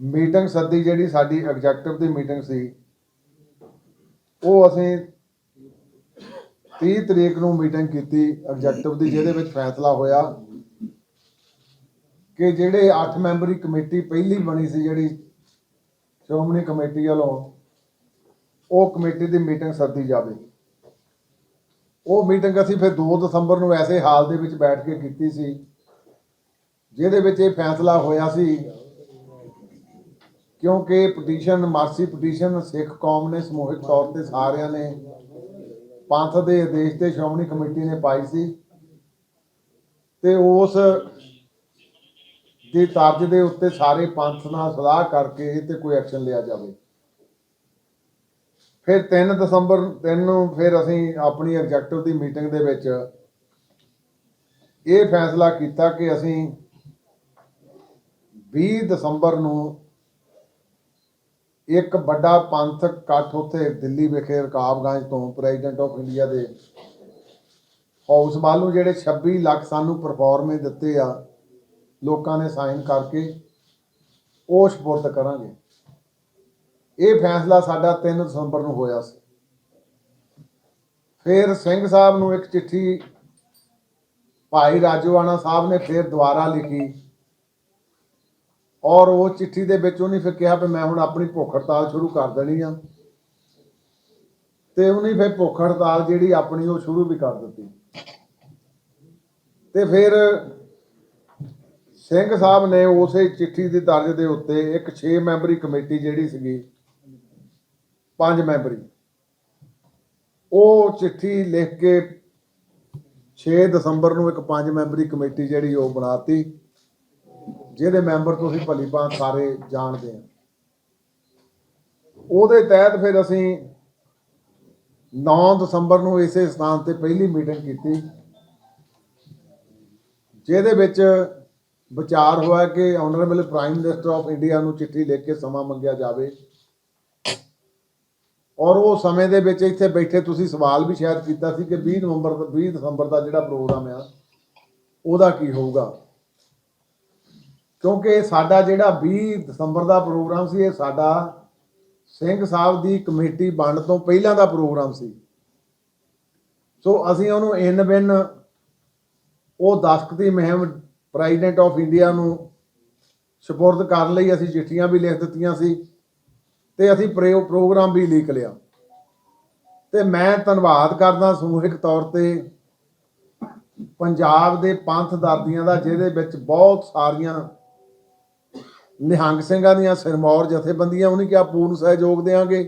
Meeting ਸੱਦੀ ਜਿਹੜੀ ਸਾਡੀ ਐਗਜ਼ੈਕਟਿਵ ਦੀ ਮੀਟਿੰਗ ਸੀ, ਉਹ ਅਸੀਂ 30 ਤਰੀਕ ਨੂੰ ਮੀਟਿੰਗ ਕੀਤੀ ਐਗਜ਼ੈਕਟਿਵ ਦੀ, ਜਿਹਦੇ ਵਿੱਚ ਫੈਸਲਾ ਹੋਇਆ ਕਿ ਜਿਹੜੇ 8 ਮੈਂਬਰੀ ਕਮੇਟੀ ਪਹਿਲੀ ਬਣੀ ਸੀ, ਜਿਹੜੀ ਸ਼੍ਰੋਮਣੀ ਕਮੇਟੀ ਵੱਲੋਂ, ਉਹ ਕਮੇਟੀ ਦੀ ਮੀਟਿੰਗ ਸੱਦੀ ਜਾਵੇ। ਉਹ ਮੀਟਿੰਗ ਅਸੀਂ ਫਿਰ 2 ਦਸੰਬਰ ਨੂੰ ਐਸੇ ਹਾਲ ਦੇ ਵਿੱਚ ਬੈਠ ਕੇ ਕੀਤੀ ਸੀ, ਜਿਹਦੇ ਵਿੱਚ ਇਹ ਫੈਸਲਾ ਹੋਇਆ ਸੀ ਕਿਉਂਕਿ ਪਟੀਸ਼ਨ ਮਾਰਸੀ ਪਟੀਸ਼ਨ ਸਿੱਖ ਕੌਮ ਨੇ ਸਮੂਹਿਕ ਤੌਰ ਤੇ ਸਾਰਿਆਂ ਨੇ ਪੰਥ ਦੇ ਆਦੇਸ਼ ਤੇ ਸ਼੍ਰੋਮਣੀ ਕਮੇਟੀ ਨੇ ਪਾਈ ਸੀ। ਤੇ ਉਸ ਦੀ ਤਰਜ ਦੇ ਉੱਤੇ ਸਾਰੇ ਪੰਥ ਨਾਲ ਸਲਾਹ ਕਰਕੇ ਤੇ ਕੋਈ ਐਕਸ਼ਨ ਲਿਆ ਜਾਵੇ। ਫਿਰ 3 ਦਸੰਬਰ 3 ਨੂੰ ਫਿਰ ਅਸੀਂ ਆਪਣੀ ਐਗਜ਼ੈਕਟਿਵ ਦੀ ਮੀਟਿੰਗ ਦੇ ਵਿੱਚ ਇਹ ਫੈਸਲਾ ਕੀਤਾ ਕਿ ਅਸੀਂ 20 ਦਸੰਬਰ ਨੂੰ ਇੱਕ ਵੱਡਾ ਪੰਥਕ ਇਕੱਠ ਉੱਥੇ ਦਿੱਲੀ ਵਿਖੇ ਰਕਾਬਗੰਜ ਤੋਂ ਪ੍ਰੈਜ਼ੀਡੈਂਟ ਆਫ ਇੰਡੀਆ ਦੇ ਹਾਊਸ ਨੂੰ ਜਿਹੜੇ 26 ਲੱਖ ਸਾਨੂੰ ਪਰਫਾਰਮੇ ਦਿੱਤੇ ਆ, ਲੋਕਾਂ ਨੇ ਸਾਈਨ ਕਰਕੇ ਉਹ ਸਪੁਰਦ ਕਰਾਂਗੇ। ਇਹ ਫੈਸਲਾ ਸਾਡਾ 3 ਦਸੰਬਰ ਨੂੰ ਹੋਇਆ ਸੀ। ਫਿਰ ਸਿੰਘ ਸਾਹਿਬ ਨੂੰ ਇੱਕ ਚਿੱਠੀ ਭਾਈ ਰਾਜੋਆਣਾ ਸਾਹਿਬ ਨੇ ਫਿਰ ਦੁਬਾਰਾ ਲਿਖੀ। ਔਰ ਉਹ ਚਿੱਠੀ ਦੇ ਵਿੱਚ ਉਹਨੇ ਫਿਰ ਕਿਹਾ ਵੀ ਮੈਂ ਹੁਣ ਆਪਣੀ ਭੁੱਖ ਹੜਤਾਲ ਸ਼ੁਰੂ ਕਰ ਦੇਣੀ ਆ। ਤੇ ਉਹਨੇ ਫਿਰ ਭੁੱਖ ਹੜਤਾਲ ਜਿਹੜੀ ਆਪਣੀ ਉਹ ਸ਼ੁਰੂ ਵੀ ਕਰ ਦਿੱਤੀ। ਤੇ ਫਿਰ ਸਿੰਘ ਸਾਹਿਬ ਨੇ ਉਸੇ ਚਿੱਠੀ ਦੀ ਤਰਜ਼ ਦੇ ਉੱਤੇ ਇੱਕ 6 ਮੈਂਬਰੀ ਕਮੇਟੀ ਜਿਹੜੀ ਸੀਗੀ, ਪੰਜ ਮੈਂਬਰੀ, ਉਹ ਚਿੱਠੀ ਲਿਖ ਕੇ 6 ਦਸੰਬਰ ਨੂੰ ਇੱਕ ਪੰਜ ਮੈਂਬਰੀ ਕਮੇਟੀ ਜਿਹੜੀ ਉਹ ਬਣਾਤੀ ਜਿਹਦੇ ਮੈਂਬਰ ਤੁਸੀਂ ਭਲੀ ਭਾਂਤ ਸਾਰੇ ਜਾਣਦੇ ਆ। ਉਹਦੇ ਤਹਿਤ ਫਿਰ ਅਸੀਂ 9 ਦਸੰਬਰ ਨੂੰ ਇਸੇ ਸਥਾਨ ਤੇ ਪਹਿਲੀ ਮੀਟਿੰਗ ਕੀਤੀ। ਜਿਹਦੇ ਵਿੱਚ ਵਿਚਾਰ ਹੋਇਆ ਕਿ honourable prime minister of India ਨੂੰ ਚਿੱਠੀ ਲਿਖ ਕੇ ਸਮਾਂ ਮੰਗਿਆ ਜਾਵੇ। ਔਰ ਉਹ ਸਮੇਂ ਦੇ ਵਿੱਚ ਇੱਥੇ ਬੈਠੇ ਤੁਸੀਂ ਸਵਾਲ ਵੀ ਸ਼ਾਇਦ ਕੀਤਾ ਸੀ ਕਿ 20 ਨਵੰਬਰ ਦਾ 20 ਦਸੰਬਰ ਦਾ ਜਿਹੜਾ ਪ੍ਰੋਗਰਾਮ ਆ, ਉਹਦਾ ਕੀ ਹੋਊਗਾ? ਕਿਉਂਕਿ ਸਾਡਾ ਜਿਹੜਾ 20 ਦਸੰਬਰ ਦਾ ਪ੍ਰੋਗਰਾਮ ਸੀ, ਇਹ ਸਾਡਾ ਸਿੰਘ ਸਾਹਿਬ ਦੀ ਕਮੇਟੀ ਬਣਨ ਤੋਂ ਪਹਿਲਾਂ ਦਾ ਪ੍ਰੋਗਰਾਮ ਸੀ। ਸੋ ਅਸੀਂ ਉਹਨੂੰ ਇਨ ਬਿਨ ਉਹ ਦਸਤਖਤੀ ਮੁਹਿੰਮ ਪ੍ਰੈਜ਼ੀਡੈਂਟ ਆਫ ਇੰਡੀਆ ਨੂੰ ਸਪੁਰਦ ਕਰਨ ਲਈ ਅਸੀਂ ਚਿੱਠੀਆਂ ਵੀ ਲਿਖ ਦਿੱਤੀਆਂ ਸੀ ਤੇ ਅਸੀਂ ਪ੍ਰੋ- ਪ੍ਰੋਗਰਾਮ ਵੀ ਲੀਕ ਲਿਆ। ਤੇ ਮੈਂ ਧੰਨਵਾਦ ਕਰਦਾ ਸਮੂਹਿਕ ਤੌਰ ਤੇ ਪੰਜਾਬ ਦੇ ਪੰਥ ਦਰਦੀਆਂ ਦਾ, ਜਿਹਦੇ ਵਿੱਚ ਬਹੁਤ ਸਾਰੀਆਂ ਨਿਹੰਗ ਸਿੰਘਾਂ ਦੀਆਂ ਸਿਰਮੌਰ ਜਥੇਬੰਦੀਆਂ, ਉਹਨੇ ਕਿਹਾ, ਪੂਰਨ ਸਹਿਯੋਗ ਦੇਵਾਂਗੇ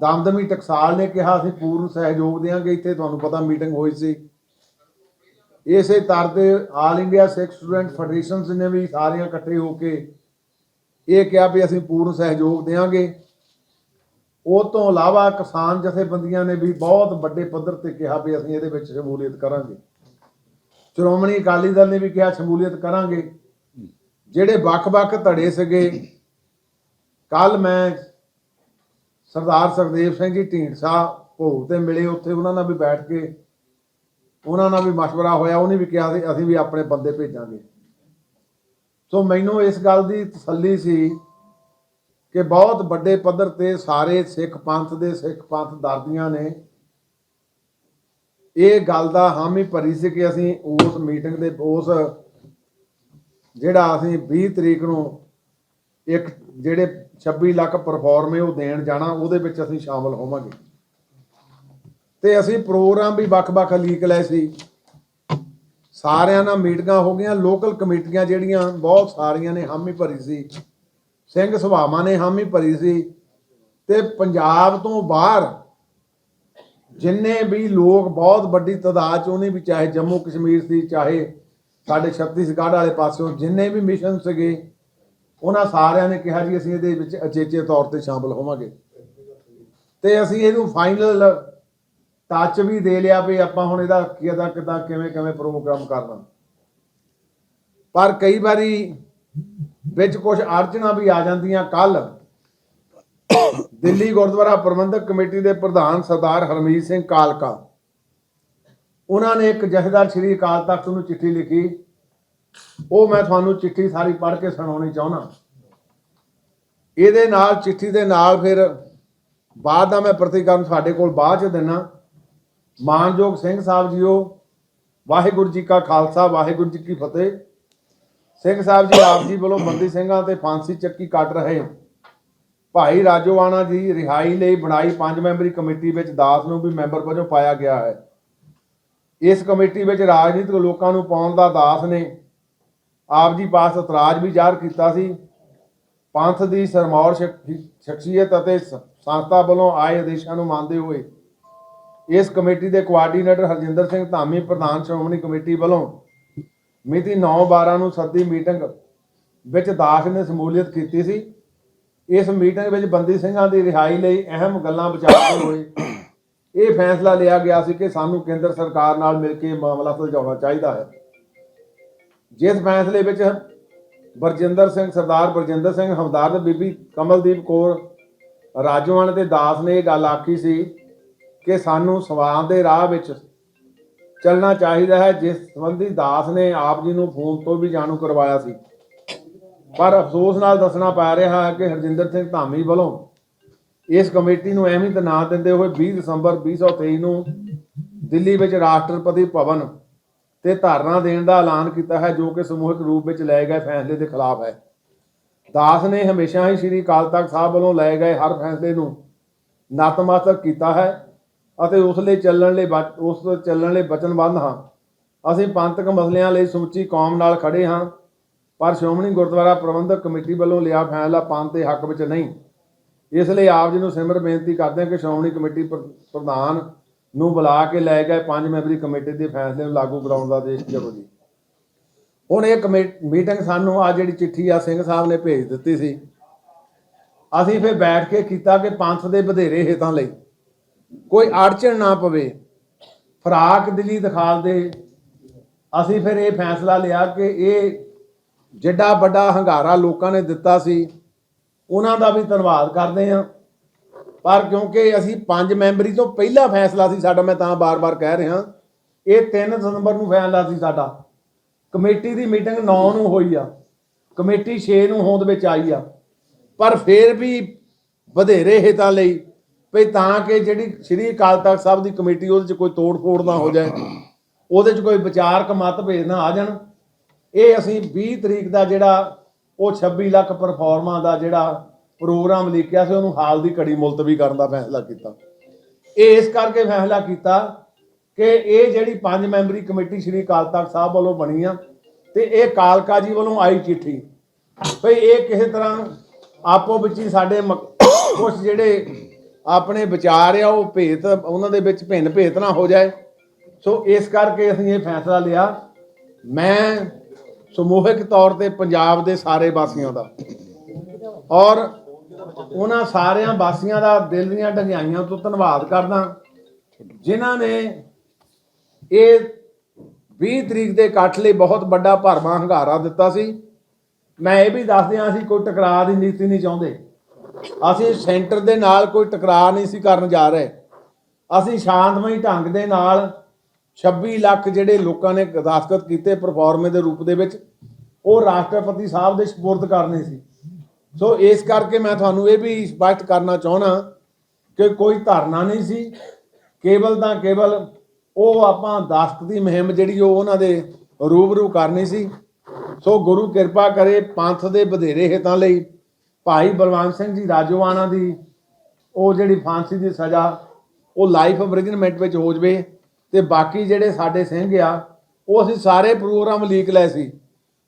ਦਮਦਮੀ ਟਕਸਾਲ ਨੇ ਕਿਹਾ, ਅਸੀਂ ਪੂਰਨ ਸਹਿਯੋਗ ਦੇਵਾਂਗੇ ਇੱਥੇ ਤੁਹਾਨੂੰ ਪਤਾ ਮੀਟਿੰਗ ਹੋਈ ਸੀ। ਇਸੇ ਤਰ੍ਹਾਂ ਤੇ ਆਲ ਇੰਡੀਆ ਸਿੱਖ ਸਟੂਡੈਂਟ ਫੈਡਰੇਸ਼ਨਸ ਨੇ ਵੀ ਸਾਰੀਆਂ ਇਕੱਠੇ ਹੋ ਕੇ ਇਹ ਕਿਹਾ ਵੀ ਅਸੀਂ ਪੂਰਨ ਸਹਿਯੋਗ ਦੇਵਾਂਗੇ ਉਹ ਤੋਂ ਇਲਾਵਾ ਕਿਸਾਨ ਜਥੇਬੰਦੀਆਂ ਨੇ ਵੀ ਬਹੁਤ ਵੱਡੇ ਪੱਧਰ ਤੇ ਕਿਹਾ ਵੀ ਅਸੀਂ ਇਹਦੇ ਵਿੱਚ ਸ਼ਮੂਲੀਅਤ ਕਰਾਂਗੇ। ਸ਼੍ਰੋਮਣੀ ਅਕਾਲੀ ਦਲ ਨੇ ਵੀ ਕਿਹਾ, ਸ਼ਮੂਲੀਅਤ ਕਰਾਂਗੇ। ਜਿਹੜੇ ਵੱਖ-ਵੱਖ ਧੜੇ ਸੀਗੇ ਕੱਲ ਮੈਂ ਸਰਦਾਰ ਸੁਖਦੇਵ ਸਿੰਘ ਜੀ ਢੀਂਡਸਾ ਭੋਗ ਤੇ ਮਿਲੇ ਉੱਥੇ ਉਹਨਾਂ ਨਾਲ ਵੀ ਬੈਠ ਕੇ ਉਹਨਾਂ ਨਾਲ ਵੀ مشورہ ਹੋਇਆ ਉਹਨੇ ਵੀ ਕਿਹਾ ਸੀ ਅਸੀਂ ਵੀ ਆਪਣੇ ਬੰਦੇ ਭੇਜਾਂਗੇ ਸੋ ਮੈਨੂੰ ਇਸ ਗੱਲ ਦੀ ਤਸੱਲੀ ਸੀ ਕਿ ਬਹੁਤ ਵੱਡੇ ਪੱਧਰ ਤੇ ਸਾਰੇ ਸਿੱਖ ਪੰਥ ਦੇ ਸਿੱਖ ਪੰਥ ਦਾਦੀਆਂ ਨੇ ਇਹ ਗੱਲ ਦਾ ਹਾਮੀ ਭਰੀ ਸੀ ਕਿ ਅਸੀਂ ਉਸ ਮੀਟਿੰਗ ਦੇ ਉਸ ਜਿਹੜਾ ਅਸੀਂ 20 ਤਰੀਕ ਨੂੰ ਇੱਕ ਜਿਹੜੇ 26 ਲੱਖ ਪਰਫਾਰਮੇ ਉਹ ਦੇਣ ਜਾਣਾ, ਉਹਦੇ ਵਿੱਚ ਅਸੀਂ ਸ਼ਾਮਲ ਹੋਵਾਂਗੇ। ਤੇ ਅਸੀਂ ਪ੍ਰੋਗਰਾਮ ਵੀ ਵੱਖ-ਵੱਖ ਲੀਕ ਲਏ ਸੀ। ਸਾਰਿਆਂ ਨਾਲ ਮੀਟਿੰਗਾਂ ਹੋ ਗਈਆਂ ਲੋਕਲ ਕਮੇਟੀਆਂ ਜਿਹੜੀਆਂ, ਬਹੁਤ ਸਾਰੀਆਂ ਨੇ, ਹਾਮੀ ਭਰੀ ਸੀ। ਸਿੰਘ ਸੁਭਾਵਾਂ ਨੇ ਹਾਮੀ ਭਰੀ ਸੀ। ਤੇ ਪੰਜਾਬ ਤੋਂ ਬਾਹਰ ਜਿੰਨੇ ਵੀ ਲੋਕ, ਬਹੁਤ ਵੱਡੀ ਤਾਦਾਦ ਚ, ਉਹਨੇ ਵੀ ਚਾਹੇ ਜੰਮੂ ਕਸ਼ਮੀਰ ਸੀ, ਚਾਹੇ ਸਾਡੇ ਛੱਤੀਸਗੜ੍ਹ ਵਾਲੇ ਪਾਸਿਓਂ ਜਿੰਨੇ ਵੀ ਮਿਸ਼ਨ ਸੀਗੇ, ਉਹਨਾਂ ਸਾਰਿਆਂ ਨੇ ਕਿਹਾ ਜੀ, ਅਸੀਂ ਇਹਦੇ ਵਿੱਚ ਅਚੇਚੇ ਤੌਰ ਤੇ ਸ਼ਾਮਲ ਹੋਵਾਂਗੇ। ਤੇ ਅਸੀਂ ਇਹਨੂੰ ਫਾਈਨਲ ਟੱਚ ਵੀ ਦੇ ਲਿਆ ਵੀ ਆਪਾਂ ਹੁਣ ਇਹਦਾ ਕਿਹਦਾ ਕਿਦਾਂ, ਕਿਵੇਂ ਕਿਵੇਂ ਪ੍ਰੋਗਰਾਮ ਕਰਨਾ। ਪਰ ਕਈ ਵਾਰੀ ਵਿੱਚ ਕੁਝ ਅੜਚਣਾ ਵੀ ਆ ਜਾਂਦੀਆਂ ਕੱਲ ਦਿੱਲੀ ਗੁਰਦੁਆਰਾ ਪ੍ਰਬੰਧਕ ਕਮੇਟੀ ਦੇ ਪ੍ਰਧਾਨ ਸਰਦਾਰ ਹਰਮੀਤ ਸਿੰਘ ਕਾਲਕਾ ਉਹਨਾਂ ਨੇ ਇੱਕ ਜਥੇਦਾਰ ਸ੍ਰੀ ਅਕਾਲ ਤਖਤ ਨੂੰ ਚਿੱਠੀ ਲਿਖੀ। ਉਹ ਮੈਂ ਤੁਹਾਨੂੰ ਚਿੱਠੀ ਸਾਰੀ ਪੜ੍ਹ ਕੇ ਸੁਣਾਉਣੀ ਚਾਹੁੰਦਾ। ਇਹਦੇ ਨਾਲ, ਚਿੱਠੀ ਦੇ ਨਾਲ ਫਿਰ ਬਾਅਦ ਦਾ ਮੈਂ ਪ੍ਰਤੀਕਰਮ ਸਾਡੇ ਕੋਲ ਬਾਅਦ ਚ ਦਿਨਾ। ਮਾਨਯੋਗ ਸਿੰਘ ਸਾਹਿਬ ਜੀਓ, ਵਾਹਿਗੁਰੂ ਜੀ ਕਾ ਖਾਲਸਾ, ਵਾਹਿਗੁਰੂ ਜੀ ਕੀ ਫਤਿਹ। ਸਿੰਘ ਸਾਹਿਬ ਜੀ, ਆਪ ਜੀ ਵੱਲੋਂ ਬੰਦੀ ਸਿੰਘਾਂ ਤੇ ਫਾਂਸੀ ਚੱਕੀ ਕੱਟ ਰਹੇ ਭਾਈ ਰਾਜੋਆਣਾ ਜੀ, ਰਿਹਾਈ ਲਈ ਬਣਾਈ ਪੰਜ ਮੈਂਬਰੀ ਕਮੇਟੀ ਵਿੱਚ ਦਾਸ ਨੂੰ ਵੀ ਮੈਂਬਰ ਵਜੋਂ ਪਾਇਆ ਗਿਆ ਹੈ। ਇਸ ਕਮੇਟੀ ਵਿੱਚ ਰਾਜਨੀਤਿਕ ਲੋਕਾਂ ਨੂੰ ਪਾਉਣ ਦਾ ਦਾਸ ਨੇ। ਆਪ ਜੀ ਪਾਸ ਇਤਰਾਜ਼ ਵੀ ਜ਼ਾਹਰ ਕੀਤਾ ਸੀ। ਪੰਥ ਦੀ ਸਰਮੌਰ ਸ਼ਖਸੀਅਤ ਅਤੇ ਸ- ਸੰਸਥਾ ਵੱਲੋਂ ਆਏ ਆਦੇਸ਼ਾਂ ਨੂੰ ਮੰਨਦੇ ਹੋਏ ਇਸ ਕਮੇਟੀ ਦੇ ਕੋਆਰਡੀਨੇਟਰ ਹਰਜਿੰਦਰ ਸਿੰਘ ਧਾਮੀ, ਪ੍ਰਧਾਨ ਸ਼੍ਰੋਮਣੀ ਕਮੇਟੀ ਵੱਲੋਂ ਮਿਤੀ 9/12 ਨੂੰ ਸੱਦੀ ਮੀਟਿੰਗ ਵਿੱਚ ਦਾਸ ਨੇ ਸਮੂਲੀਅਤ ਕੀਤੀ ਸੀ। ਇਸ ਮੀਟਿੰਗ ਵਿੱਚ ਬੰਦੀ ਸਿੰਘਾਂ ਦੀ ਰਿਹਾਈ ਲਈ ਅਹਿਮ ਗੱਲਾਂ ਵਿਚਾਰਦੇ ਹੋਏ ਇਹ ਫੈਸਲਾ ਲਿਆ ਗਿਆ ਸੀ ਕਿ ਸਾਨੂੰ ਕੇਂਦਰ ਸਰਕਾਰ ਨਾਲ ਮਿਲ ਕੇ ਮਾਮਲਾ ਸੁਲਝਾਉਣਾ ਚਾਹੀਦਾ ਹੈ। ਜਿਸ ਫੈਸਲੇ ਵਿੱਚ ਬਰਜਿੰਦਰ ਸਿੰਘ, ਸਰਦਾਰ ਬਰਜਿੰਦਰ ਸਿੰਘ ਹਮਦਾਰ ਤੇ ਬੀਬੀ ਕਮਲਦੀਪ ਕੌਰ ਰਾਜੋਆਣ ਤੇ ਦਾਸ ਨੇ ਇਹ ਗੱਲ ਆਖੀ ਸੀ ਕਿ ਸਾਨੂੰ ਸਵਾਲ ਦੇ ਰਾਹ ਵਿੱਚ ਚੱਲਣਾ ਚਾਹੀਦਾ ਹੈ, ਜਿਸ ਸੰਬੰਧੀ ਦਾਸ ਨੇ ਆਪ ਜੀ ਨੂੰ ਫੋਨ ਤੋਂ ਵੀ ਜਾਣੂ ਕਰਵਾਇਆ ਸੀ। ਪਰ ਅਫਸੋਸ ਨਾਲ ਦੱਸਣਾ ਪੈ ਰਿਹਾ ਹੈ ਕਿ ਹਰਜਿੰਦਰ ਸਿੰਘ ਧਾਮੀ ਵੱਲੋਂ ਇਸ ਕਮੇਟੀ ਨੂੰ ਅਹਿਮੀਅਤ ਨਾ ਦਿੰਦੇ ਹੋਏ 20 ਦਸੰਬਰ 2023 ਨੂੰ ਦਿੱਲੀ ਵਿੱਚ ਰਾਸ਼ਟਰਪਤੀ ਭਵਨ ਤੇ ਧਾਰਨਾ ਦੇਣ ਦਾ ਐਲਾਨ ਕੀਤਾ ਹੈ, ਜੋ ਕਿ ਸਮੂਹਿਕ ਰੂਪ ਵਿੱਚ ਲਏ ਗਏ ਫੈਸਲੇ ਦੇ ਖਿਲਾਫ ਹੈ। ਦਾਸ ਨੇ ਹਮੇਸ਼ਾ ਹੀ ਸ੍ਰੀ ਅਕਾਲ ਤਖਤ ਸਾਹਿਬ ਵੱਲੋਂ ਲਏ ਗਏ ਹਰ ਫੈਸਲੇ ਨੂੰ ਨਤਮਸਤਕ ਕੀਤਾ ਹੈ ਅਤੇ ਉਸ ਲਈ ਚੱਲਣ ਲਈ ਬਚ- ਉਸ ਚੱਲਣ ਲਈ ਵਚਨਬੱਧ ਹਾਂ। ਅਸੀਂ ਪੰਥਕ ਮਸਲਿਆਂ ਲਈ ਸਮੁੱਚੀ ਕੌਮ ਨਾਲ ਖੜੇ ਹਾਂ, ਪਰ ਸ਼੍ਰੋਮਣੀ ਗੁਰਦੁਆਰਾ ਪ੍ਰਬੰਧਕ ਕਮੇਟੀ ਵੱਲੋਂ ਲਿਆ ਫੈਸਲਾ ਪੰਥ ਦੇ ਹੱਕ ਵਿੱਚ ਨਹੀਂ। ਇਸ ਲਈ ਆਪ ਜੀ ਨੂੰ ਸਿਮਰ ਬੇਨਤੀ ਕਰਦੇ ਹਾਂ ਕਿ ਸ਼੍ਰੋਮਣੀ ਕਮੇਟੀ ਪ੍ਰ- ਪ੍ਰਧਾਨ ਨੂੰ ਬੁਲਾ ਕੇ ਲੈ ਗਏ ਪੰਜ ਮੈਂਬਰੀ ਕਮੇਟੀ ਦੇ ਫੈਸਲੇ ਨੂੰ ਲਾਗੂ ਕਰਾਉਣ ਦਾ ਦੇਸ਼ ਜੀ। ਹੁਣ ਇਹ ਕਮੇ- ਮੀਟਿੰਗ ਸਾਨੂੰ ਆ ਜਿਹੜੀ ਚਿੱਠੀ ਆ ਸਿੰਘ ਸਾਹਿਬ ਨੇ ਭੇਜ ਦਿੱਤੀ ਸੀ। ਅਸੀਂ ਫਿਰ ਬੈਠ ਕੇ ਕੀਤਾ ਕਿ ਪੰਥ ਦੇ ਵਧੇਰੇ ਹਿੱਤਾਂ ਲਈ ਕੋਈ ਅੜਚਣ ਨਾ ਪਵੇ। ਫਰਾਕ ਦਿਲੀ ਦਿਖਾਲ ਦੇ ਅਸੀਂ ਫਿਰ ਇਹ ਫੈਸਲਾ ਲਿਆ ਕਿ ਇਹ ਜਿੱਡਾ ਵੱਡਾ ਹੰਗਾਰਾ ਲੋਕਾਂ ਨੇ ਦਿੱਤਾ ਸੀ ਉਹਨਾਂ ਦਾ ਵੀ ਧੰਨਵਾਦ ਕਰਦੇ ਹਾਂ। ਪਰ ਕਿਉਂਕਿ ਅਸੀਂ ਪੰਜ ਮੈਂਬਰੀ ਤੋਂ ਪਹਿਲਾ ਫੈਸਲਾ ਸੀ ਸਾਡਾ, ਮੈਂ ਤਾਂ ਬਾਰ-ਬਾਰ ਕਹਿ ਰਿਹਾ। ਇਹ 3 ਦਸੰਬਰ ਨੂੰ ਫੈਸਲਾ ਸੀ ਸਾਡਾ। ਕਮੇਟੀ ਦੀ ਮੀਟਿੰਗ 9 ਨੂੰ ਹੋਈ ਆ। ਕਮੇਟੀ 6 ਨੂੰ ਹੋਂਦ ਵਿੱਚ ਆਈ ਆ। ਪਰ ਫਿਰ ਵੀ ਵਧੇਰੇ ਹਿੱਤਾਂ ਲਈ ਵੀ ਤਾਂ ਕਿ ਜਿਹੜੀ ਸ੍ਰੀ ਅਕਾਲ ਤਖਤ ਸਾਹਿਬ ਦੀ ਕਮੇਟੀ, ਉਹਦੇ 'ਚ ਕੋਈ ਤੋੜ-ਫੋੜ ਨਾ ਹੋ ਜਾਏ, ਉਹਦੇ 'ਚ ਕੋਈ ਵਿਚਾਰਕ ਮਤਭੇਦ ਨਾ ਆ ਜਾਣ। ਇਹ ਅਸੀਂ 20 ਤਰੀਕ ਦਾ ਜਿਹੜਾ ਉਹ 26 ਲੱਖ ਪਰਫਾਰਮਾ ਦਾ ਜਿਹੜਾ ਪ੍ਰੋਗਰਾਮ ਲਿਖਿਆ ਸੀ, ਉਹਨੂੰ ਹਾਲ ਦੀ ਘੜੀ ਮੁਲਤਵੀ ਕਰਨ ਦਾ ਫੈਸਲਾ ਕੀਤਾ। ਇਹ ਇਸ ਕਰਕੇ ਫੈਸਲਾ ਕੀਤਾ ਕਿ ਇਹ ਜਿਹੜੀ ਪੰਜ ਮੈਂਬਰੀ ਕਮੇਟੀ ਸ੍ਰੀ ਅਕਾਲ ਤਖਤ ਸਾਹਿਬ ਵੱਲੋਂ ਬਣੀ ਆ ਤੇ ਇਹ ਕਾਲਕਾ ਜੀ ਵੱਲੋਂ ਆਈ ਚਿੱਠੀ। ਭਈ ਇਹ ਕਿਸੇ ਤਰ੍ਹਾਂ ਆਪੋ ਵਿੱਚ ਹੀ ਸਾਡੇ ਕੁਝ ਜਿਹੜੇ ਆਪਣੇ ਵਿਚਾਰ ਆ, ਉਹ ਭੇਤ, ਉਹਨਾਂ ਦੇ ਵਿੱਚ ਭਿੰਨ ਭੇਤ ਨਾ ਹੋ ਜਾਏ। ਸੋ ਇਸ ਕਰਕੇ ਅਸੀਂ ਇਹ ਫੈਸਲਾ ਲਿਆ। ਮੈਂ ਸਮੂਹਿਕ ਤੌਰ ਤੇ ਪੰਜਾਬ ਦੇ ਸਾਰੇ ਵਾਸੀਆਂ ਦਾ। ਔਰ ਉਹਨਾਂ ਸਾਰਿਆਂ ਵਾਸੀਆਂ ਦਾ ਦਿਲ ਦੀਆਂ ਡੰਗਾਈਆਂ ਤੋਂ ਧੰਨਵਾਦ ਕਰਦਾ ਜਿਨ੍ਹਾਂ ਨੇ ਇਹ 20 ਤਰੀਕ ਦੇ ਇਕੱਠ ਲਈ ਬਹੁਤ ਵੱਡਾ ਭਰਮਾ ਹੰਗਾਰਾ ਦਿੱਤਾ ਸੀ। ਮੈਂ ਇਹ ਵੀ ਦੱਸ ਦਿਆਂ ਅਸੀਂ ਕੋਈ ਟਕਰਾਅ ਦੀ ਨੀਤੀ ਨਹੀਂ ਚਾਹੁੰਦੇ। ਅਸੀਂ ਸੈਂਟਰ ਦੇ ਨਾਲ ਕੋਈ ਟਕਰਾਅ ਨਹੀਂ ਸੀ ਕਰਨ ਜਾ ਰਹੇ। ਅਸੀਂ ਸ਼ਾਂਤਮਈ ਢੰਗ ਦੇ ਨਾਲ 26 ਲੱਖ ਜਿਹੜੇ ਲੋਕਾਂ ਨੇ ਦਸਤਖਤ ਕੀਤੇ ਪਰਫਾਰਮੇ ਦੇ ਰੂਪ ਦੇ ਵਿੱਚ ਉਹ ਰਾਸ਼ਟਰਪਤੀ ਸਾਹਿਬ ਦੇ ਸਪੁਰਦ ਕਰਨੇ ਸੀ। ਸੋ ਇਸ ਕਰਕੇ ਮੈਂ ਤੁਹਾਨੂੰ ਇਹ ਵੀ ਸਪਸ਼ਟ ਕਰਨਾ ਚਾਹਣਾ ਕਿ ਕੋਈ ਧਰਨਾ ਨਹੀਂ ਸੀ। ਕੇਵਲ ਤਾਂ ਕੇਵਲ ਉਹ ਆਪਾਂ ਦਾਸਤ ਦੀ ਮੁਹਿੰਮ ਜਿਹੜੀ ਉਹ ਉਹਨਾਂ ਦੇ ਰੂਬਰੂ ਕਰਨੀ ਸੀ। ਸੋ ਗੁਰੂ ਕਿਰਪਾ ਕਰੇ ਪੰਥ ਦੇ ਵਧੇਰੇ ਹਿੱਤਾਂ ਲਈ। ਭਾਈ ਬਲਵੰਤ ਸਿੰਘ ਜੀ ਰਾਜੋਆਣਾ ਦੀ ਉਹ ਜਿਹੜੀ ਫਾਂਸੀ ਦੀ ਸਜ਼ਾ, ਉਹ ਲਾਈਫ ਇੰਪ੍ਰਿਜ਼ਨਮੈਂਟ ਵਿੱਚ ਹੋ ਜਵੇ ਤੇ ਬਾਕੀ ਜਿਹੜੇ ਸਾਡੇ ਸਿੰਘ ਆ, ਉਹ ਅਸੀਂ ਸਾਰੇ ਪ੍ਰੋਗਰਾਮ ਲੀਕ ਲਏ ਸੀ।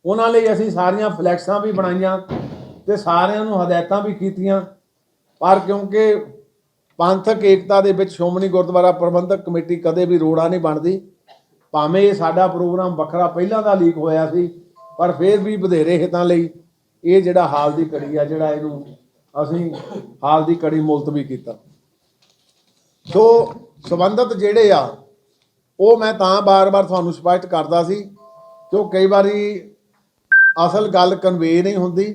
ਉਹਨਾਂ ਲਈ ਅਸੀਂ ਸਾਰੀਆਂ ਫਲੈਕਸਾਂ ਵੀ ਬਣਾਈਆਂ ਤੇ ਸਾਰਿਆਂ ਨੂੰ ਹਦਾਇਤਾਂ ਵੀ ਕੀਤੀਆਂ। ਪਰ ਕਿਉਂਕਿ ਪੰਥਕ ਏਕਤਾ ਦੇ ਵਿੱਚ ਸ਼੍ਰੋਮਣੀ ਗੁਰਦੁਆਰਾ ਪ੍ਰਬੰਧਕ ਕਮੇਟੀ ਕਦੇ ਵੀ ਰੋੜਾ ਨਹੀਂ ਬਣਦੀ। ਭਾਵੇਂ ਇਹ ਸਾਡਾ ਪ੍ਰੋਗਰਾਮ ਵੱਖਰਾ ਪਹਿਲਾਂ ਦਾ ਲੀਕ ਹੋਇਆ ਸੀ, ਪਰ ਫਿਰ ਵੀ ਵਧੇਰੇ ਹਿੱਤਾਂ ਲਈ ਇਹ ਜਿਹੜਾ ਹਾਲ ਦੀ ਕੜੀ ਆ, ਜਿਹੜਾ ਇਹਨੂੰ ਅਸੀਂ ਹਾਲ ਦੀ ਕੜੀ ਮੁਲਤਵੀ ਕੀਤਾ। ਸੋ ਸੰਬੰਧਤ ਜਿਹੜੇ ਆ, ਉਹ ਮੈਂ ਤਾਂ ਬਾਰ-ਬਾਰ ਤੁਹਾਨੂੰ ਸਪਸ਼ਟ ਕਰਦਾ ਸੀ, ਕਿਉਂ ਕਈ ਵਾਰੀ ਅਸਲ ਗੱਲ ਕਨਵੇ ਨਹੀਂ ਹੁੰਦੀ।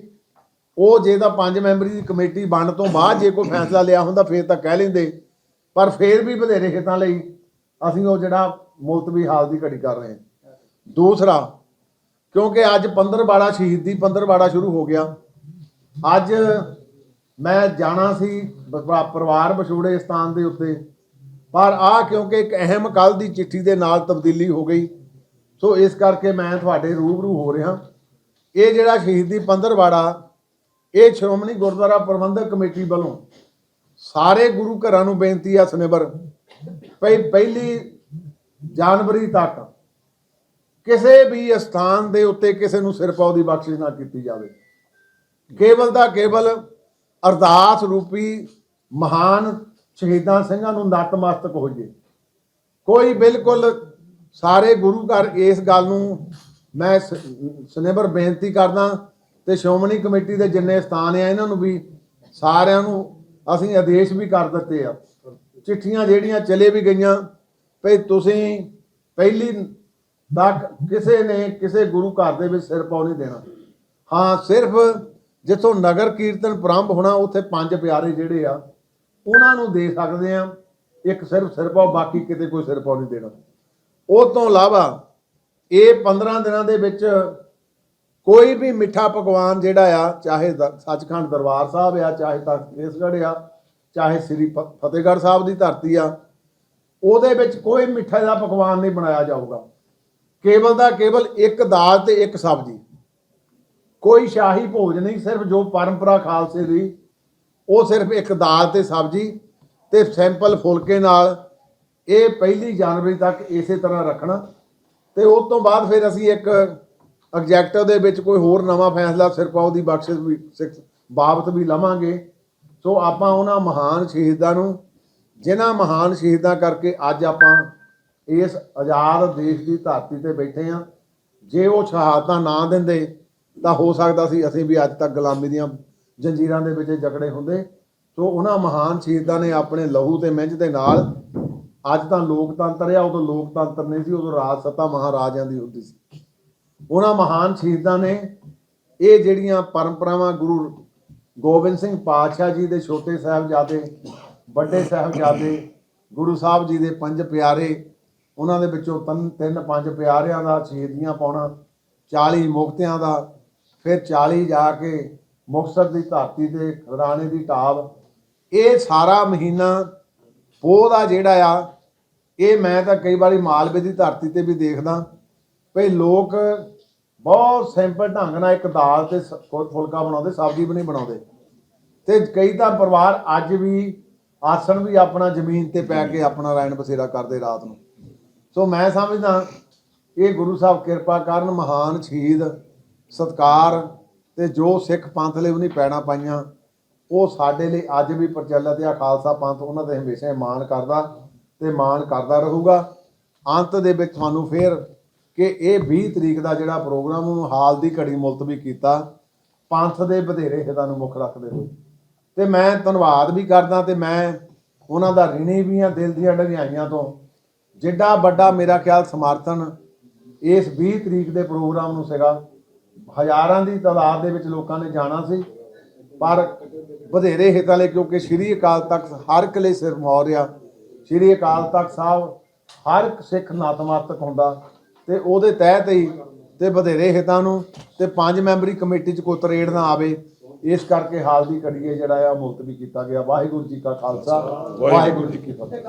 ਉਹ ਜੇ ਤਾਂ ਪੰਜ ਮੈਂਬਰੀ ਦੀ ਕਮੇਟੀ ਬਣਨ ਤੋਂ ਬਾਅਦ ਜੇ ਕੋਈ ਫੈਸਲਾ ਲਿਆ ਹੁੰਦਾ, ਫੇਰ ਤਾਂ ਕਹਿ ਲੈਂਦੇ। ਪਰ ਫੇਰ ਵੀ ਵਧੇਰੇ ਹਿੱਤਾਂ ਲਈ ਅਸੀਂ ਉਹ ਜਿਹੜਾ ਮੁਲਤਵੀ ਹਾਲ ਦੀ ਘੜੀ ਕਰ ਰਹੇ ਹਾਂ। ਦੂਸਰਾ, ਕਿਉਂਕਿ ਅੱਜ ਪੰਦਰਵਾੜਾ ਸ਼ਹੀਦੀ ਪੰਦਰਵਾੜਾ ਸ਼ੁਰੂ ਹੋ ਗਿਆ। ਅੱਜ ਮੈਂ ਜਾਣਾ ਸੀ ਪਰਿਵਾਰ ਵਿਛੋੜੇ ਸਥਾਨ ਦੇ ਉੱਤੇ। ਪਰ ਆ ਕਿਉਂਕਿ ਇੱਕ ਅਹਿਮ ਕੱਲ ਦੀ ਚਿੱਠੀ ਦੇ ਨਾਲ ਤਬਦੀਲੀ ਹੋ ਗਈ। ਸੋ ਇਸ ਕਰਕੇ ਮੈਂ ਤੁਹਾਡੇ ਰੂਬਰੂ ਹੋ ਰਿਹਾ। ਇਹ ਜਿਹੜਾ ਸ਼ਹੀਦੀ ਪੰਦਰਵਾੜਾ ਇਹ ਸ਼੍ਰੋਮਣੀ ਗੁਰਦੁਆਰਾ ਪ੍ਰਬੰਧਕ ਕਮੇਟੀ ਵੱਲੋਂ ਸਾਰੇ ਗੁਰੂ ਘਰਾਂ ਨੂੰ ਬੇਨਤੀ ਆ ਸਨੇਬਰ ਪਹਿ ਪਹਿਲੀ ਜਨਵਰੀ ਤੱਕ ਕਿਸੇ ਵੀ ਸਥਾਨ ਦੇ ਉੱਤੇ ਕਿਸੇ ਨੂੰ ਸਿਰ ਸਿਰਪਾਉ ਦੀ ਬਖਸ਼ਿਸ਼ ਨਾ ਕੀਤੀ ਜਾਵੇ। ਕੇਵਲ ਦਾ ਕੇਵਲ ਅਰਦਾਸ ਰੂਪੀ ਮਹਾਨ ਸ਼ਹੀਦਾਂ ਸਿੰਘਾਂ ਨੂੰ ਨਤਮਸਤਕ ਹੋਈਏ। ਕੋਈ ਬਿਲਕੁਲ ਸਾਰੇ ਗੁਰੂ ਘਰ ਇਸ ਗੱਲ ਨੂੰ ਮੈਂ ਸ- ਸਨੇਬਰ ਬੇਨਤੀ ਕਰਦਾ ਤੇ ਸ਼੍ਰੋਮਣੀ ਕਮੇਟੀ ਦੇ ਜਿੰਨੇ ਸਥਾਨ ਆ, ਇਹਨਾਂ ਨੂੰ ਵੀ ਸਾਰਿਆਂ ਨੂੰ ਅਸੀਂ ਆਦੇਸ਼ ਵੀ ਕਰ ਦਿੱਤੇ ਆ। ਚਿੱਠੀਆਂ ਜਿਹੜੀਆਂ ਚਲੇ ਵੀ ਗਈਆਂ, ਭਈ ਤੁਸੀਂ ਪਹਿਲੀ ਤੱਕ ਕਿਸੇ ਨੇ ਕਿਸੇ ਗੁਰੂ ਘਰ ਦੇ ਵਿੱਚ ਸਿਰ ਪਾਉ ਨਹੀਂ ਦੇਣਾ। ਹਾਂ, ਸਿਰਫ ਜਿੱਥੋਂ ਨਗਰ ਕੀਰਤਨ ਪ੍ਰਾਰੰਭ ਹੋਣਾ, ਉੱਥੇ ਪੰਜ ਪਿਆਰੇ ਜਿਹੜੇ ਆ, ਉਹਨਾਂ ਨੂੰ ਦੇ ਸਕਦੇ ਆ। ਇੱਕ ਸਿਰਫ ਸਿਰ ਪਾਓ, ਬਾਕੀ ਕਿਤੇ ਕੋਈ ਸਿਰ ਪਾਉ ਨਹੀਂ ਦੇਣਾ। ਉਹ ਤੋਂ ਇਲਾਵਾ ਇਹ 15 ਦਿਨਾਂ ਦੇ ਵਿੱਚ ਕੋਈ ਵੀ ਮਿੱਠਾ ਪਕਵਾਨ ਜਿਹੜਾ ਆ, ਚਾਹੇ ਦ- ਸੱਚਖੰਡ ਦਰਬਾਰ ਸਾਹਿਬ ਆ, ਚਾਹੇ ਤਖਤਕੇਸਗੜ੍ਹ ਆ, ਚਾਹੇ ਸ੍ਰੀ ਫ- ਫਤਿਹਗੜ੍ਹ ਸਾਹਿਬ ਦੀ ਧਰਤੀ ਆ, ਉਹਦੇ ਵਿੱਚ ਕੋਈ ਮਿੱਠੇ ਦਾ ਪਕਵਾਨ ਨਹੀਂ ਬਣਾਇਆ ਜਾਊਗਾ। ਕੇਵਲ ਦਾ ਕੇਵਲ ਇੱਕ ਦਾਲ ਤੇ ਇੱਕ ਸਬਜ਼ੀ। ਕੋਈ ਸ਼ਾਹੀ ਭੋਜ ਨਹੀਂ, ਸਿਰਫ ਜੋ ਪਰੰਪਰਾ ਖਾਲਸੇ ਦੀ, ਉਹ ਸਿਰਫ ਇੱਕ ਦਾਲ ਤੇ ਸਬਜ਼ੀ ਤੇ ਸਿੰਪਲ ਫੁਲਕੇ ਨਾਲ ਇਹ ਪਹਿਲੀ ਜਨਵਰੀ ਤੱਕ ਇਸੇ ਤਰ੍ਹਾਂ ਰੱਖਣਾ। ਤੇ ਉਸ ਤੋਂ ਬਾਅਦ ਫਿਰ ਅਸੀਂ ਇੱਕ ਐਗਜੈਕਟਿਵ ਦੇ ਵਿੱਚ ਕੋਈ ਹੋਰ ਨਵਾਂ ਫੈਸਲਾ ਸਿਰਪਾਉ ਦੀ ਬਖਸ਼ਿਸ਼ ਵੀ ਸਿੱਖ- ਬਾਬਤ ਵੀ ਲਵਾਂਗੇ। ਸੋ ਆਪਾਂ ਉਹਨਾਂ ਮਹਾਨ ਸ਼ਹੀਦਾਂ ਨੂੰ, ਜਿਨ੍ਹਾਂ ਮਹਾਨ ਸ਼ਹੀਦਾਂ ਕਰਕੇ ਅੱਜ ਆਪਾਂ ਇਸ ਆਜ਼ਾਦ ਦੇਸ਼ ਦੀ ਧਰਤੀ ਤੇ ਬੈਠੇ ਆ ਜੇ ਉਹ ਸ਼ਹਾਦਤਾਂ ਨਾ ਦਿੰਦੇ, ਤਾਂ ਹੋ ਸਕਦਾ ਸੀ ਅਸੀਂ ਵੀ ਅੱਜ ਤੱਕ ਗੁਲਾਮੀ ਦੀਆਂ ਜੰਜੀਰਾਂ ਦੇ ਵਿੱਚ ਜਕੜੇ ਹੁੰਦੇ। ਸੋ ਉਹਨਾਂ ਮਹਾਨ ਸ਼ਹੀਦਾਂ ਨੇ ਆਪਣੇ ਲਹੂ ਤੇ ਮਿੰਜ ਦੇ ਨਾਲ ਅੱਜ ਤਾਂ ਲੋਕਤੰਤਰ ਆ, ਉਦੋਂ ਲੋਕਤੰਤਰ ਨਹੀਂ ਸੀ, ਉਦੋਂ ਰਾਜ ਸੱਤਾ ਮਹਾਰਾਜਿਆਂ ਦੀ ਹੁੰਦੀ ਸੀ। ਉਹਨਾਂ ਮਹਾਨ ਸ਼ਹੀਦਾਂ ਨੇ ਇਹ ਜਿਹੜੀਆਂ ਪਰੰਪਰਾਵਾਂ ਗੁਰੂ ਗੋਬਿੰਦ ਸਿੰਘ ਪਾਤਸ਼ਾਹ ਜੀ ਦੇ ਛੋਟੇ ਸਾਹਿਬਜ਼ਾਦੇ, ਵੱਡੇ ਸਾਹਿਬਜ਼ਾਦੇ, ਗੁਰੂ ਸਾਹਿਬ ਜੀ ਦੇ ਪੰਜ ਪਿਆਰੇ, ਉਹਨਾਂ ਦੇ ਵਿੱਚੋਂ ਤਿੰਨ ਤਿੰਨ ਪੰਜ ਪਿਆਰਿਆਂ ਦਾ ਸ਼ਹੀਦੀਆਂ ਪਾਉਣਾ 40 ਮੁਕਤਿਆਂ ਦਾ, ਫਿਰ 40 ਜਾ ਕੇ ਮੁਕਤਸਰ ਦੀ ਧਰਤੀ ਤੇ ਖਰਾਣੇ ਦੀ ਢਾਬ। ਇਹ ਸਾਰਾ ਮਹੀਨਾ ਉਹਦਾ ਜਿਹੜਾ ਆ, ਇਹ ਮੈਂ ਤਾਂ ਕਈ ਵਾਰੀ ਮਾਲਵੇ ਦੀ ਧਰਤੀ ਤੇ ਵੀ ਦੇਖਦਾ, ਭਈ ਲੋਕ ਬਹੁਤ ਸਿੰਪਲ ਢੰਗ ਨਾਲ ਇੱਕ ਦਾਲ ਤੇ ਸ- ਫੁ- ਫੁਲਕਾ ਬਣਾਉਂਦੇ, ਸਬਜ਼ੀ ਵੀ ਨਹੀਂ ਬਣਾਉਂਦੇ। ਤੇ ਕਈ ਤਾਂ ਪਰਿਵਾਰ ਅੱਜ ਵੀ ਆਸਣ ਵੀ ਆਪਣਾ ਜ਼ਮੀਨ ਤੇ ਪੈ ਕੇ ਆਪਣਾ ਰਾਇਣ ਬਸੇਰਾ ਕਰਦੇ ਰਾਤ ਨੂੰ। ਸੋ ਮੈਂ ਸਮਝਦਾ, ਇਹ ਗੁਰੂ ਸਾਹਿਬ ਕਿਰਪਾ ਕਰਨ, ਮਹਾਨ ਸ਼ਹੀਦ, ਸਤਕਾਰ ਤੇ ਜੋ ਸਿੱਖ ਪੰਥ ਲਈ ਉਹਨੇ ਪੈਣਾ ਪਾਈਆਂ ਉਹ ਸਾਡੇ ਲਈ ਅੱਜ ਵੀ ਪ੍ਰਚਲਿਤ ਆ, ਖਾਲਸਾ ਪੰਥ ਉਹਨਾਂ ਦੇ ਹਮੇਸ਼ਾ ਮਾਣ ਕਰਦਾ ਤੇ ਮਾਣ ਕਰਦਾ ਰਹੂਗਾ। ਅੰਤ ਦੇ ਵਿੱਚ ਤੁਹਾਨੂੰ ਫੇਰ ਕਿ ਇਹ 20 ਤਰੀਕ ਦਾ ਜਿਹੜਾ ਪ੍ਰੋਗਰਾਮ ਉਹਨੂੰ ਹਾਲ ਦੀ ਘੜੀ ਮੁਲਤਵੀ ਕੀਤਾ, ਪੰਥ ਦੇ ਵਧੇਰੇ ਹਿੱਤਾਂ ਨੂੰ ਮੁੱਖ ਰੱਖਦੇ ਹੋਏ। ਤੇ ਮੈਂ ਧੰਨਵਾਦ ਵੀ ਕਰਦਾ ਤੇ ਮੈਂ ਉਹਨਾਂ ਦਾ ਰਿਣੀ ਵੀ ਆ, ਦਿਲ ਦੀਆਂ ਡਗਿਆਈਆਂ ਤੋਂ। ਜਿੱਡਾ ਵੱਡਾ ਮੇਰਾ ਖਿਆਲ ਸਮਰਥਨ ਇਸ 20 ਤਰੀਕ ਦੇ ਪ੍ਰੋਗਰਾਮ ਨੂੰ ਸੀਗਾ। ਹਜ਼ਾਰਾਂ ਦੀ ਤਾਦਾਦ ਦੇ ਵਿੱਚ ਲੋਕਾਂ ਨੇ ਜਾਣਾ ਸੀ, ਪਰ ਵਧੇਰੇ ਹਿੱਤਾਂ ਲਈ ਕਿਉਂਕਿ ਸ਼੍ਰੀ ਅਕਾਲ ਤਖਤ ਹਰ ਇੱਕ ਲਈ ਸਿਰ ਮੌਰਿਆ। ਸ਼੍ਰੀ ਅਕਾਲ ਤਖਤ ਸਾਹਿਬ ਹਰ ਇੱਕ ਸਿੱਖ ਨਤਮਸਤਕ ਹੁੰਦਾ ਤੇ ਉਹਦੇ ਤਹਿਤ ਹੀ ਤੇ ਵਧੇਰੇ ਹਿੱਤਾਂ ਨੂੰ ਤੇ ਪੰਜ ਮੈਂਬਰੀ ਕਮੇਟੀ 'ਚ ਕੋਈ ਤਰੇੜ ਨਾ ਆਵੇ ਇਸ ਕਰਕੇ ਹਾਲ ਦੀ ਘੜੀਏ ਜਿਹੜਾ ਆ ਮੁਲਤਵੀ ਕੀਤਾ ਗਿਆ। ਵਾਹਿਗੁਰੂ ਜੀ ਕਾ ਖਾਲਸਾ ਵਾਹਿਗੁਰੂ ਜੀ ਕੀ ਫਤਿਹ।